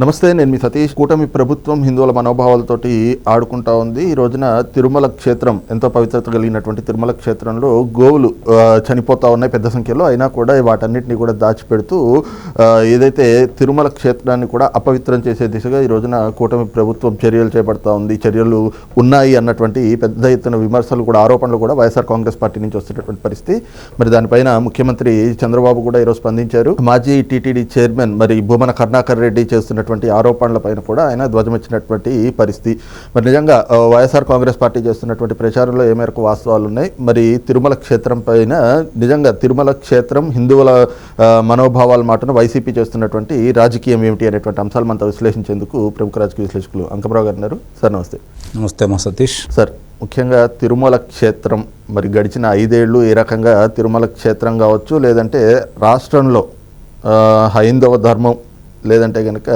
నమస్తే నేను మీ సతీష్. కూటమి ప్రభుత్వం హిందువుల మనోభావాలతోటి ఆడుకుంటా ఉంది. ఈ రోజున తిరుమల క్షేత్రం ఎంతో పవిత్రత కలిగినటువంటి తిరుమల క్షేత్రంలో గోవులు చనిపోతా ఉన్నాయి పెద్ద సంఖ్యలో. అయినా కూడా వాటన్నిటిని కూడా దాచిపెడుతూ ఏదైతే తిరుమల క్షేత్రాన్ని కూడా అపవిత్రం చేసే దిశగా ఈ రోజున కూటమి ప్రభుత్వం చర్యలు చేపడతా ఉంది. చర్యలు ఉన్నాయి అన్నటువంటి పెద్ద ఎత్తున విమర్శలు కూడా ఆరోపణలు కూడా వైఎస్ఆర్ కాంగ్రెస్ పార్టీ నుంచి వస్తున్నటువంటి పరిస్థితి. మరి దానిపైన ముఖ్యమంత్రి చంద్రబాబు కూడా ఈరోజు స్పందించారు. మాజీ టీటీడీ చైర్మన్ మరి భూమన కరుణాకర్ రెడ్డి చేస్తున్నటువంటి ఆరోపణలపైన కూడా ఆయన ధ్వజమిచ్చినటువంటి పరిస్థితి. మరి నిజంగా వైఎస్ఆర్ కాంగ్రెస్ పార్టీ చేస్తున్నటువంటి ప్రచారంలో ఏ మేరకు వాస్తవాలు ఉన్నాయి? మరి తిరుమల క్షేత్రం పైన నిజంగా తిరుమల క్షేత్రం హిందువుల మనోభావాల మాటను వైసీపీ చేస్తున్నటువంటి రాజకీయం ఏమిటి అనేటువంటి అంశాలు మనతో విశ్లేషించేందుకు ప్రముఖ రాజకీయ విశ్లేషకులు అంకమరావు గారు ఉన్నారు. సార్ నమస్తే. నమస్తే మా సతీష్. సార్ ముఖ్యంగా తిరుమల క్షేత్రం మరి గడిచిన ఐదేళ్ళు ఏ రకంగా తిరుమల క్షేత్రం కావచ్చు లేదంటే రాష్ట్రంలో హైందవ ధర్మం లేదంటే కనుక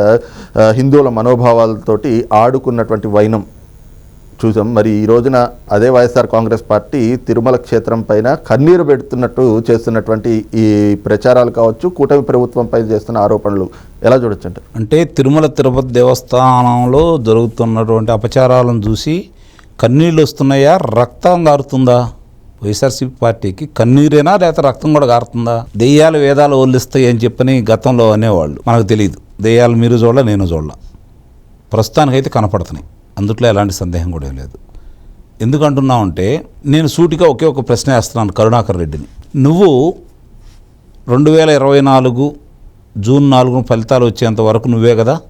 హిందువుల మనోభావాలతోటి ఆడుకున్నటువంటి వైనం చూసాం. మరి ఈ రోజున అదే వైఎస్ఆర్ కాంగ్రెస్ పార్టీ తిరుమల క్షేత్రం పైన కన్నీరు పెడుతున్నట్టు చేస్తున్నటువంటి ఈ ప్రచారాలు కావచ్చు కూటమి ప్రభుత్వంపై చేస్తున్న ఆరోపణలు ఎలా చూడొచ్చు అంటే తిరుమల తిరుపతి దేవస్థానంలో జరుగుతున్నటువంటి అపచారాలను చూసి కన్నీళ్ళు వస్తున్నాయా? రక్తం గారుతుందా వైఎస్ఆర్సీపీ పార్టీకి కన్నీరేనా లేకపోతే రక్తం కూడా కారుతుందా? దెయ్యాలు వేదాలు వల్లిస్తాయి అని చెప్పని గతంలో అనేవాళ్ళు. మనకు తెలియదు దెయ్యాలు మీరు చూడాల నేను చూడాల. ప్రస్తుతానికైతే కనపడుతున్నాయి. అందుట్లో ఎలాంటి సందేహం కూడా లేదు. ఎందుకంటున్నామంటే నేను సూటిగా ఒకే ఒక ప్రశ్న వేస్తున్నాను కరుణాకర్ రెడ్డిని. నువ్వు రెండు వేల ఇరవై నాలుగు జూన్ నాలుగున ఫలితాలు వచ్చేంత వరకు నువ్వే కదా?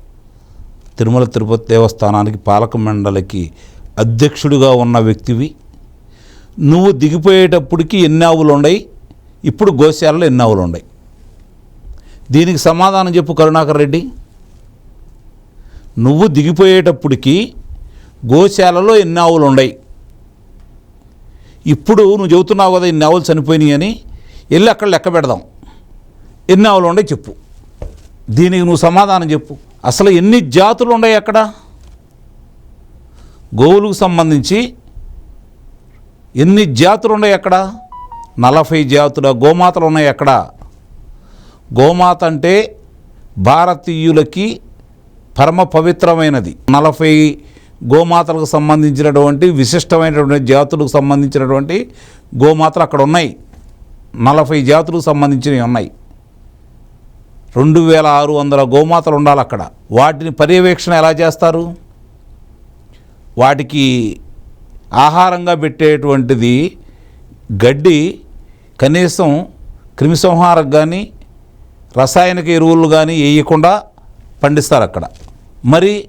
తిరుమల తిరుపతి దేవస్థానానికి పాలక మండలికి అధ్యక్షుడిగా ఉన్న వ్యక్తివి నువ్వు దిగిపోయేటప్పటికి ఎన్ని ఆవులు ఉన్నాయి ఇప్పుడు గోశాలలో ఎన్ని ఆవులు ఉన్నాయి దీనికి సమాధానం చెప్పు కరుణాకర్ రెడ్డి. నువ్వు దిగిపోయేటప్పటికి గోశాలలో ఎన్ని ఆవులు ఉన్నాయి ఇప్పుడు నువ్వు చెబుతున్నావు కదా ఇన్ని ఆవులు చనిపోయినాయి అని వెళ్ళి అక్కడ లెక్క పెడదాం. ఎన్ని ఆవులు ఉన్నాయి చెప్పు. దీనికి నువ్వు సమాధానం చెప్పు. అసలు ఎన్ని జాతులు ఉన్నాయి అక్కడ? గోవులకు సంబంధించి ఎన్ని జాతులు ఉన్నాయి అక్కడ? నలభై జాతుల గోమాతలు ఉన్నాయి అక్కడ. గోమాత అంటే భారతీయులకి పరమ పవిత్రమైనది. నలభై గోమాతలకు సంబంధించినటువంటి విశిష్టమైనటువంటి జాతులకు సంబంధించినటువంటి గోమాతలు అక్కడ ఉన్నాయి. నలభై జాతులకు సంబంధించినవి ఉన్నాయి. రెండు వేల ఆరు వందల గోమాతలు ఉండాలి అక్కడ. వాటిని పర్యవేక్షణ ఎలా చేస్తారు? వాటికి ఆహారంగా పెట్టేటువంటిది గడ్డి కనీసం క్రిమిసంహారకు కానీ రసాయనిక ఎరువులు కానీ వేయకుండా పండిస్తారు అక్కడ. మరి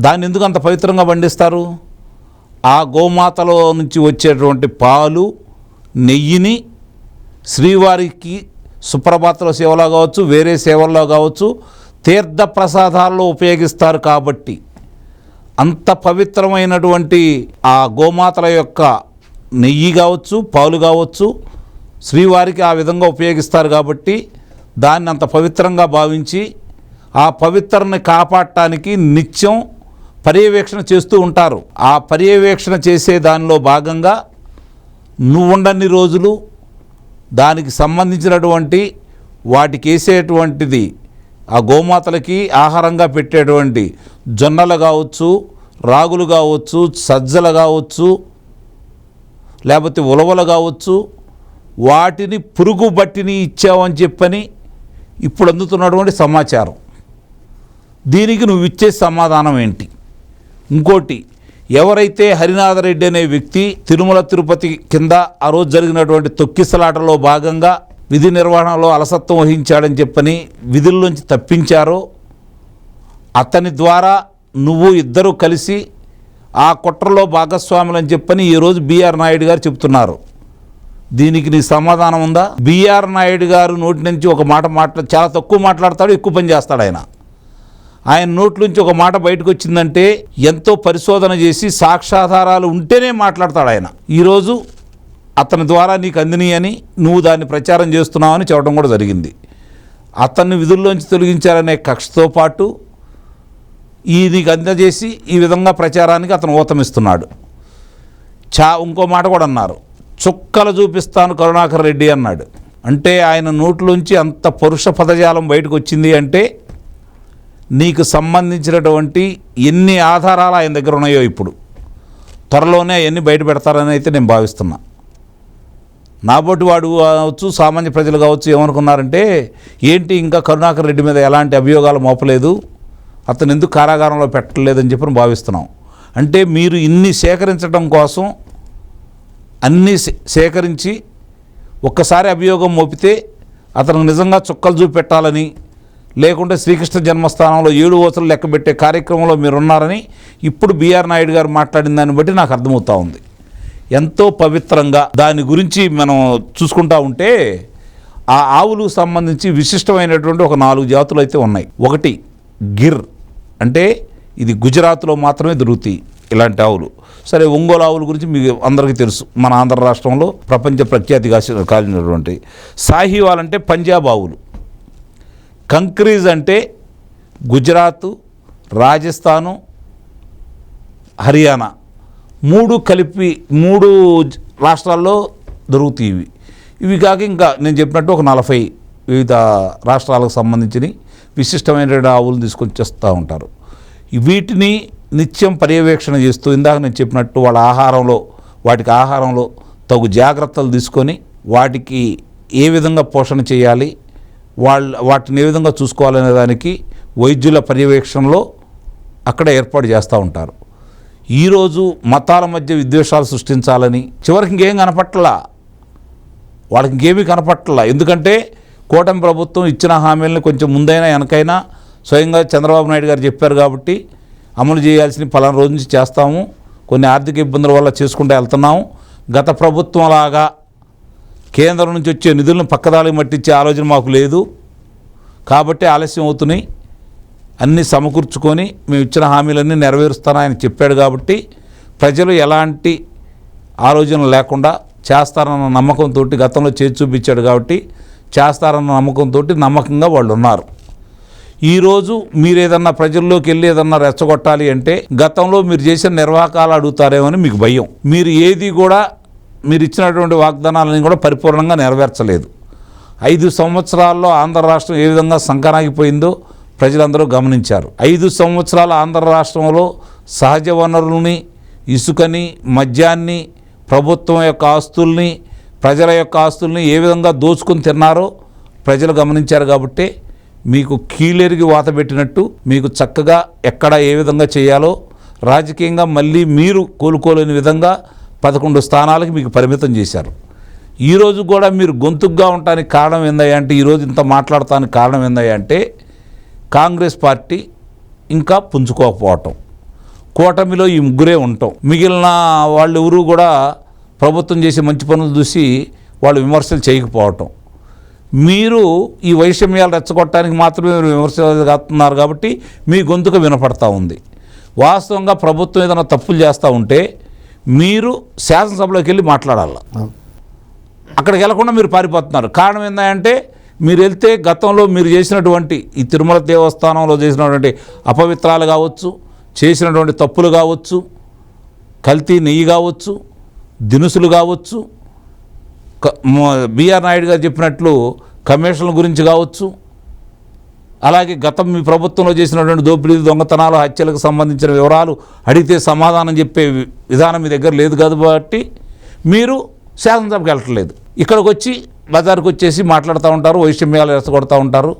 దాన్ని ఎందుకు అంత పవిత్రంగా పండిస్తారు? ఆ గోమాతలో నుంచి వచ్చేటువంటి పాలు నెయ్యిని శ్రీవారికి సుప్రభాతల సేవలో కావచ్చు వేరే సేవల్లో కావచ్చు తీర్థ ప్రసాదాల్లో ఉపయోగిస్తారు కాబట్టి అంత పవిత్రమైనటువంటి ఆ గోమాతల యొక్క నెయ్యి కావచ్చు పాలు కావచ్చు శ్రీవారికి ఆ విధంగా ఉపయోగిస్తారు కాబట్టి దాన్ని అంత పవిత్రంగా భావించి ఆ పవిత్రని కాపాడటానికి నిత్యం పర్యవేక్షణ చేస్తూ ఉంటారు. ఆ పర్యవేక్షణ చేసే దానిలో భాగంగా నువ్వుండని రోజులు దానికి సంబంధించినటువంటి వాటికి వేసేటువంటిది ఆ గోమాతలకి ఆహారంగా పెట్టేటువంటి జొన్నలు కావచ్చు రాగులు కావచ్చు సజ్జలు కావచ్చు లేకపోతే ఉలవలు కావచ్చు వాటిని పురుగు బట్టిని ఇచ్చావని చెప్పని ఇప్పుడు అందుతున్నటువంటి సమాచారం. దీనికి నువ్వు ఇచ్చే సమాధానం ఏంటి? ఇంకోటి ఎవరైతే హరినాథరెడ్డి అనే వ్యక్తి తిరుమల తిరుపతి కింద ఆ రోజు జరిగినటువంటి తొక్కిసలాటలో భాగంగా విధి నిర్వహణలో అలసత్వం వహించాడని చెప్పని విధుల్లోంచి తప్పించారో. అతని ద్వారా నువ్వు ఇద్దరు కలిసి ఆ కుట్రలో భాగస్వాములు అని చెప్పని ఈరోజు బీఆర్ నాయుడు గారు చెప్తున్నారు దీనికి నీ సమాధానం ఉందా? బీఆర్ నాయుడు గారు నోటి నుంచి ఒక మాట మాట్లా చాలా తక్కువ మాట్లాడతాడు ఎక్కువ పని చేస్తాడు ఆయన. ఆయన నోటి నుంచి ఒక మాట బయటకు వచ్చిందంటే ఎంతో పరిశోధన చేసి సాక్ష్యాధారాలు ఉంటేనే మాట్లాడతాడు ఆయన. ఈరోజు అతని ద్వారా నీకు అందిని అని నువ్వు దాన్ని ప్రచారం చేస్తున్నావని చెప్పడం కూడా జరిగింది. అతన్ని విధుల్లోంచి తొలగించాలనే కక్షతో పాటు ఈ నీకు అందజేసి ఈ విధంగా ప్రచారానికి అతను ఊతమిస్తున్నాడు. చా ఇంకో మాట కూడా అన్నారు. చుక్కలు చూపిస్తాను కరుణాకర్ రెడ్డి అన్నాడు. అంటే ఆయన నోట్లోంచి అంత పరుష పదజాలం బయటకు వచ్చింది అంటే నీకు సంబంధించినటువంటి ఎన్ని ఆధారాలు ఆయన దగ్గర ఉన్నాయో ఇప్పుడు. త్వరలోనే అవన్నీ బయట పెడతారని అయితే నేను భావిస్తున్నా. నాబోటి వాడు కావచ్చు సామాన్య ప్రజలు కావచ్చు ఏమనుకున్నారంటే ఏంటి ఇంకా కరుణాకర్ రెడ్డి మీద ఎలాంటి అభియోగాలు మోపలేదు? అతను ఎందుకు కారాగారంలో పెట్టలేదని చెప్పి భావిస్తున్నాం. అంటే మీరు ఇన్ని సేకరించడం కోసం అన్నీ సే- సేకరించి ఒక్కసారి అభియోగం మోపితే అతను నిజంగా చుక్కలు చూపెట్టాలని లేకుంటే శ్రీకృష్ణ జన్మస్థానంలో ఏడు ఓసలు లెక్కబెట్టే కార్యక్రమంలో మీరు ఉన్నారని ఇప్పుడు బీఆర్ నాయుడు గారు మాట్లాడిన దాన్ని బట్టి నాకు అర్థమవుతా ఉంది. ఎంతో పవిత్రంగా దాని గురించి మనం చూసుకుంటా ఉంటే ఆ ఆవులకు సంబంధించి విశిష్టమైనటువంటి ఒక నాలుగు జాతులు అయితే ఉన్నాయి. ఒకటి గిర్ అంటే ఇది గుజరాత్లో మాత్రమే దొరుకుతాయి ఇలాంటి ఆవులు. సరే ఒంగోలు ఆవుల గురించి మీకు అందరికీ తెలుసు. మన ఆంధ్ర రాష్ట్రంలో ప్రపంచ ప్రఖ్యాతి కాల్చినటువంటి కాలినటువంటి సాహివాల్ అంటే పంజాబ్ ఆవులు. కంక్రీజ్ అంటే గుజరాత్ రాజస్థాను హర్యానా. మూడు కలిపి మూడు రాష్ట్రాల్లో దొరుకుతాయి ఇవి ఇవి కాక ఇంకా నేను చెప్పినట్టు ఒక నలభై వివిధ రాష్ట్రాలకు సంబంధించిన విశిష్టమైన ఆవులు తీసుకొని చేస్తూ ఉంటారు. వీటిని నిత్యం పర్యవేక్షణ చేస్తూ ఇందాక నేను చెప్పినట్టు వాళ్ళ ఆహారంలో వాటికి ఆహారంలో తగు జాగ్రత్తలు తీసుకొని వాటికి ఏ విధంగా పోషణ చేయాలి వాళ్ళ వాటిని ఏ విధంగా చూసుకోవాలనే దానికి వైద్యుల పర్యవేక్షణలో అక్కడ ఏర్పాటు చేస్తూ ఉంటారు. ఈరోజు మతాల మధ్య విద్వేషాలు సృష్టించాలని చివరికి ఇంకేం కనపట్టలా వాళ్ళకి ఇంకేమీ కనపట్టలా ఎందుకంటే కూటమి ప్రభుత్వం ఇచ్చిన హామీలను కొంచెం ముందైనా వెనకైనా స్వయంగా చంద్రబాబు నాయుడు గారు చెప్పారు కాబట్టి అమలు చేయాల్సిన పలానా రోజు నుంచి చేస్తాము. కొన్ని ఆర్థిక ఇబ్బందుల వల్ల చేసుకుంటూ వెళ్తున్నాము. గత ప్రభుత్వం లాగా కేంద్రం నుంచి వచ్చే నిధులను పక్కదారికి మట్టించే ఆలోచన మాకు లేదు. కాబట్టి ఆలస్యం అవుతున్నాయి. అన్నీ సమకూర్చుకొని మేము ఇచ్చిన హామీలన్నీ నెరవేరుస్తాను ఆయన చెప్పాడు కాబట్టి ప్రజలు ఎలాంటి ఆలోచన లేకుండా చేస్తారన్న నమ్మకంతో గతంలో చేసి చూపించాడు కాబట్టి చేస్తారన్న నమ్మకంతో నమ్మకంగా వాళ్ళు ఉన్నారు. ఈరోజు మీరు ఏదన్నా ప్రజల్లోకి వెళ్ళి ఏదన్నా రెచ్చగొట్టాలి అంటే గతంలో మీరు చేసిన నిర్వాహకాలు అడుగుతారేమని మీకు భయం. మీరు ఏది కూడా మీరు ఇచ్చినటువంటి వాగ్దానాలని కూడా పరిపూర్ణంగా నెరవేర్చలేదు. ఐదు సంవత్సరాల్లో ఆంధ్ర రాష్ట్రం ఏ విధంగా సంకనాగిపోయిందో ప్రజలందరూ గమనించారు. ఐదు సంవత్సరాల ఆంధ్ర రాష్ట్రంలో సహజ వనరుల్ని ఇసుకని మద్యాన్ని ప్రభుత్వం యొక్క ఆస్తుల్ని ప్రజల యొక్క ఆస్తుల్ని ఏ విధంగా దోచుకుని తిన్నారో ప్రజలు గమనించారు కాబట్టి మీకు కీలెరిగి వాత పెట్టినట్టు మీకు చక్కగా ఎక్కడ ఏ విధంగా చేయాలో రాజకీయంగా మళ్ళీ మీరు కోలుకోలేని విధంగా పదకొండు స్థానాలకు మీకు పరిమితం చేశారు. ఈరోజు కూడా మీరు గొంతుగ్గా ఉండటానికి కారణం ఏందయ్యా అంటే ఈరోజు ఇంత మాట్లాడటానికి కారణం ఏందయ్యా అంటే కాంగ్రెస్ పార్టీ ఇంకా పుంజుకోకపోవటం. కూటమిలో ఈ ముగ్గురే ఉంటాం. మిగిలిన వాళ్ళు ఎవరు కూడా ప్రభుత్వం చేసే మంచి పనులు చూసి వాళ్ళు విమర్శలు చేయకపోవటం. మీరు ఈ వైషమ్యాలు రెచ్చగొట్టడానికి మాత్రమే మీరు విమర్శలు కాస్తున్నారు కాబట్టి మీ గొంతుక వినపడతా ఉంది. వాస్తవంగా ప్రభుత్వం ఏదైనా తప్పులు చేస్తూ ఉంటే మీరు శాసనసభలోకి వెళ్ళి మాట్లాడాలి. అక్కడికి వెళ్ళకుండా మీరు పారిపోతున్నారు. కారణం ఏంటంటే మీరు వెళ్తే గతంలో మీరు చేసినటువంటి ఈ తిరుమల దేవస్థానంలో చేసినటువంటి అపవిత్రాలు కావచ్చు చేసినటువంటి తప్పులు కావచ్చు కల్తీ నెయ్యి కావచ్చు దినుసులు కావచ్చు బీఆర్ బిఆర్ నాయుడు గారు చెప్పినట్లు కమిషన్ల గురించి కావచ్చు అలాగే గతం మీ ప్రభుత్వంలో చేసినటువంటి దోపిడీ దొంగతనాలు హత్యలకు సంబంధించిన వివరాలు అడిగితే సమాధానం చెప్పే విధానం మీ దగ్గర లేదు కాబట్టి మీరు శాసనసభకు వెళ్ళట్లేదు. ఇక్కడికి వచ్చి బజార్కి వచ్చేసి మాట్లాడుతూ ఉంటారు వైషమ్యాలు ఎరసగొడతా ఉంటారు.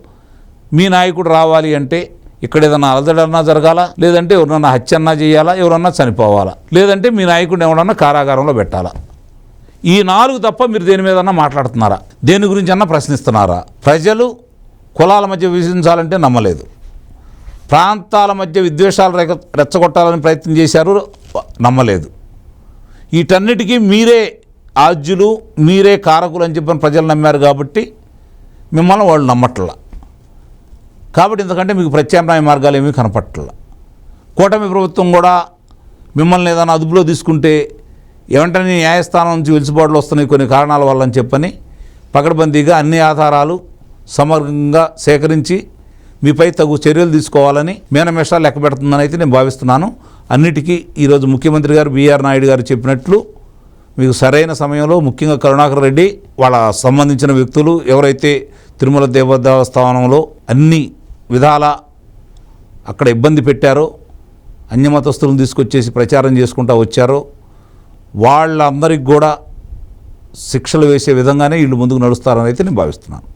మీ నాయకుడు రావాలి అంటే ఇక్కడ ఏదన్నా అలదడన్నా జరగాల? లేదంటే ఎవరన్నా హత్య అన్నా చేయాలా? ఎవరన్నా చనిపోవాలా? లేదంటే మీ నాయకుడిని ఎవరన్నా కారాగారంలో పెట్టాలా? ఈ నాలుగు తప్ప మీరు దేని మీదన్నా మాట్లాడుతున్నారా? దేని గురించి అన్నా ప్రశ్నిస్తున్నారా? ప్రజలు కులాల మధ్య విభజించాలంటే నమ్మలేదు. ప్రాంతాల మధ్య విద్వేషాలు రెచ్చగొట్టాలని ప్రయత్నం చేశారు నమ్మలేదు. వీటన్నిటికీ మీరే ఆద్యులు మీరే కారకులు అని చెప్పిన ప్రజలు నమ్మారు కాబట్టి మిమ్మల్ని వాళ్ళు నమ్మట్లా. కాబట్టి ఎందుకంటే మీకు ప్రత్యామ్నాయ మార్గాలు ఏమీ కనపట్ల. కూటమి ప్రభుత్వం కూడా మిమ్మల్ని ఏదైనా అదుపులో తీసుకుంటే వెంటనే న్యాయస్థానం నుంచి వెలుసుబాట్లు వస్తున్నాయి కొన్ని కారణాల వల్ల అని చెప్పని పకడ్బందీగా అన్ని ఆధారాలు సమగ్రంగా సేకరించి మీపై తగు చర్యలు తీసుకోవాలని మేనమేషాలు లెక్క పెడుతుందని అయితే నేను భావిస్తున్నాను. అన్నిటికీ ఈరోజు ముఖ్యమంత్రి గారు బీఆర్ నాయుడు గారు చెప్పినట్లు మీకు సరైన సమయంలో ముఖ్యంగా కరుణాకర్ రెడ్డి వాళ్ళ సంబంధించిన వ్యక్తులు ఎవరైతే తిరుమల దేవదేవస్థానంలో అన్ని విధాల అక్కడ ఇబ్బంది పెట్టారో అన్యమతస్తులను తీసుకొచ్చేసి ప్రచారం చేసుకుంటూ వచ్చారో వాళ్ళందరికి కూడా శిక్షలు వేసే విధంగానే వీళ్ళు ముందుకు నడుస్తారని అయితే నేను భావిస్తున్నాను.